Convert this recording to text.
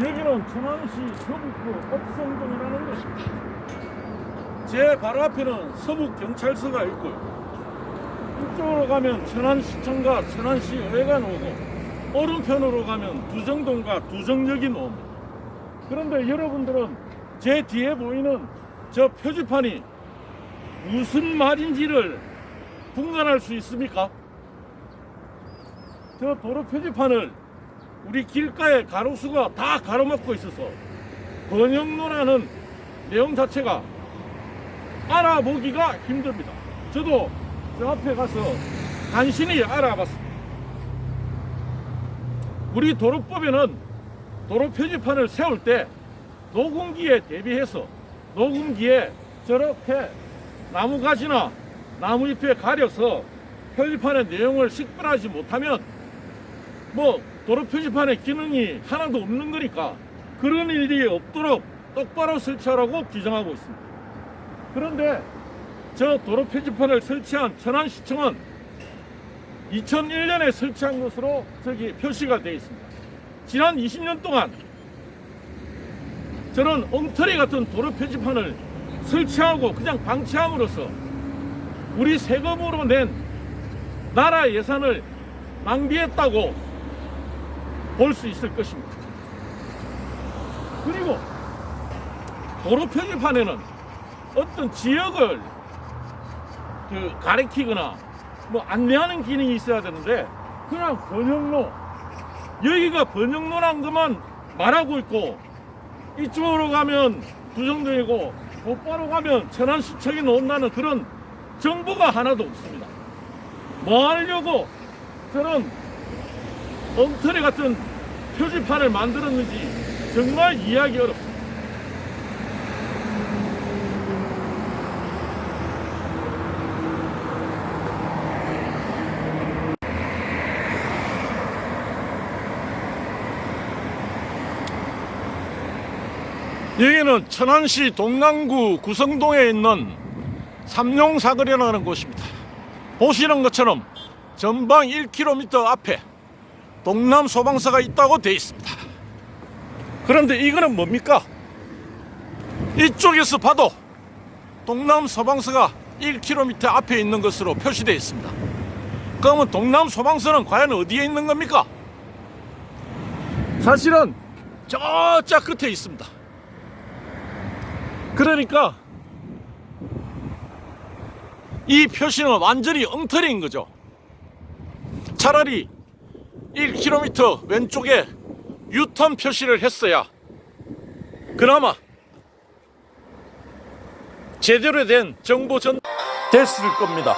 여기는 천안시 서북구 옥성동이라는 곳입니다. 제 바로 앞에는 서북경찰서가 있고요. 이쪽으로 가면 천안시청과 천안시의회가 나오고 오른편으로 가면 두정동과 두정역이 나옵니다. 그런데 여러분들은 제 뒤에 보이는 저 표지판이 무슨 말인지를 분간할 수 있습니까? 저 도로 표지판을 우리 길가에 가로수가 다 가로막고 있어서 번영로라는 내용 자체가 알아보기가 힘듭니다. 저도 저 앞에 가서 간신히 알아봤습니다. 우리 도로법에는 도로 표지판을 세울 때 녹음기에 대비해서 녹음기에 저렇게 나무 가지나 나무 잎에 가려서 표지판의 내용을 식별하지 못하면 뭐 도로 표지판의 기능이 하나도 없는 거니까 그런 일이 없도록 똑바로 설치하라고 규정하고 있습니다. 그런데 저 도로 표지판을 설치한 천안시청은 2001년에 설치한 것으로 저기 표시가 되어 있습니다. 지난 20년 동안 저는 엉터리 같은 도로 표지판을 설치하고 그냥 방치함으로써 우리 세금으로 낸 나라 예산을 낭비했다고 볼 수 있을 것입니다. 그리고 도로 표지판에는 어떤 지역을 그 가리키거나 뭐 안내하는 기능이 있어야 되는데 그냥 번영로 여기가 번영로란 것만 말하고 있고 이쪽으로 가면 두정동이고 곧바로 가면 천안시청이 나온다는 그런 정보가 하나도 없습니다. 뭐 하려고 저런 엉터리 같은 표지판을 만들었는지 정말 이해하기 어렵습니다. 여기는 천안시 동남구 구성동에 있는 삼룡사거리라는 곳입니다. 보시는 것처럼 전방 1km 앞에 동남 소방서가 있다고 되어 있습니다. 그런데 이거는 뭡니까? 이쪽에서 봐도 동남 소방서가 1km 앞에 있는 것으로 표시되어 있습니다. 그러면 동남 소방서는 과연 어디에 있는 겁니까? 사실은 저짝 끝에 있습니다. 그러니까 이 표시는 완전히 엉터리인 거죠. 차라리 1km 왼쪽에 유턴 표시를 했어야 그나마 제대로 된 정보 전 됐을 겁니다.